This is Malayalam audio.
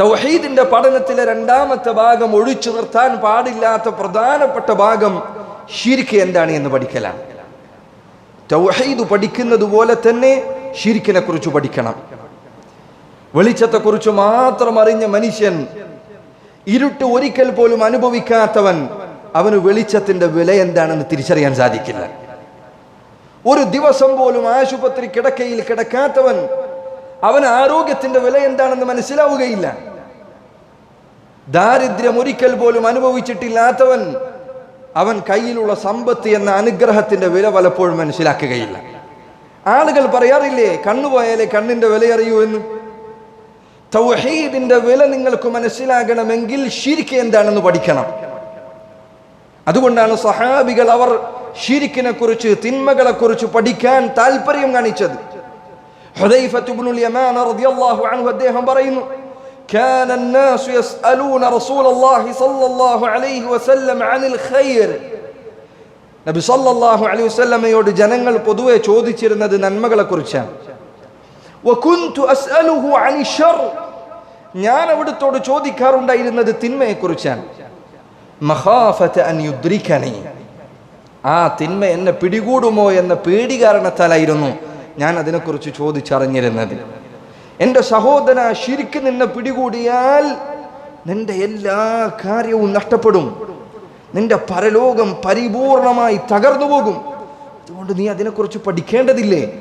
തൗഹീദിന്റെ പഠനത്തിലെ രണ്ടാമത്തെ ഭാഗം ഒഴിച്ചു നിർത്താൻ പാടില്ലാത്ത പ്രധാനപ്പെട്ട ഭാഗം ഷിരിക്ക് എന്താണ് എന്ന് പഠിക്കലാണ്. തൗഹീദ് പഠിക്കുന്നത് പോലെ തന്നെ ഷിരിക്കിനെ കുറിച്ച് പഠിക്കണം. വെളിച്ചത്തെക്കുറിച്ച് മാത്രം അറിഞ്ഞ മനുഷ്യൻ ഇരുട്ട് ഒരിക്കൽ പോലും അനുഭവിക്കാത്തവൻ അവന് വെളിച്ചത്തിന്റെ വില എന്താണെന്ന് തിരിച്ചറിയാൻ സാധിക്കില്ല. ഒരു ദിവസം പോലും ആശുപത്രി കിടക്കയിൽ കിടക്കാത്തവൻ അവൻ ആരോഗ്യത്തിന്റെ വില എന്താണെന്ന് മനസ്സിലാവുകയില്ല. ദാരിദ്ര്യം ഒരിക്കൽ പോലും അനുഭവിച്ചിട്ടില്ലാത്തവൻ അവൻ കയ്യിലുള്ള സമ്പത്ത് എന്ന അനുഗ്രഹത്തിന്റെ വില പലപ്പോഴും മനസ്സിലാക്കുകയില്ല. ആളുകൾ പറയാറില്ലേ കണ്ണുപോയാലേ കണ്ണിന്റെ വില അറിയൂ എന്ന്. തൗഹീദിന്റെ വില നിങ്ങൾക്ക് മനസ്സിലാകണമെങ്കിൽ ഷിരിക്ക് എന്താണെന്ന് പഠിക്കണം. അതുകൊണ്ടാണ് സഹാബികൾ അവർ ഷിരിക്കിനെ കുറിച്ച് തിന്മകളെ കുറിച്ച് പഠിക്കാൻ താല്പര്യം കാണിച്ചത് അദ്ദേഹം പറയുന്നു كان الناس يسألون رسول الله صلى الله عليه وسلم عن الخير നബി സല്ലല്ലാഹു അലൈഹി വസല്ലമയോട് ജനങ്ങൾ പൊതുവെ ചോദിച്ചിരുന്നത് നന്മകളെ കുറിച്ചാണ് വകുന്തു അസ്അലുഹു അനി ശർ ഞാൻ അവിടുത്തോട് ചോദിക്കാറുണ്ടായിരുന്നത് തിന്മയെ കുറിച്ചാണ് മഖാഫത അൻ യുദ്രികനി ആ തിന്മ എന്നെ പിടികൂടുമോ എന്ന പേടി കാരണത്താലായിരുന്നു ഞാൻ അതിനെക്കുറിച്ച് ചോദിച്ചറിഞ്ഞിരുന്നത് എന്റെ സഹോദര ശിരിക്ക് നിന്നെ പിടികൂടിയാൽ നിന്റെ എല്ലാ കാര്യവും നഷ്ടപ്പെടും. നിന്റെ പരലോകം പരിപൂർണമായി തകർന്നു പോകും അതുകൊണ്ട് നീ അതിനെക്കുറിച്ച് പഠിക്കേണ്ടതില്ലേ?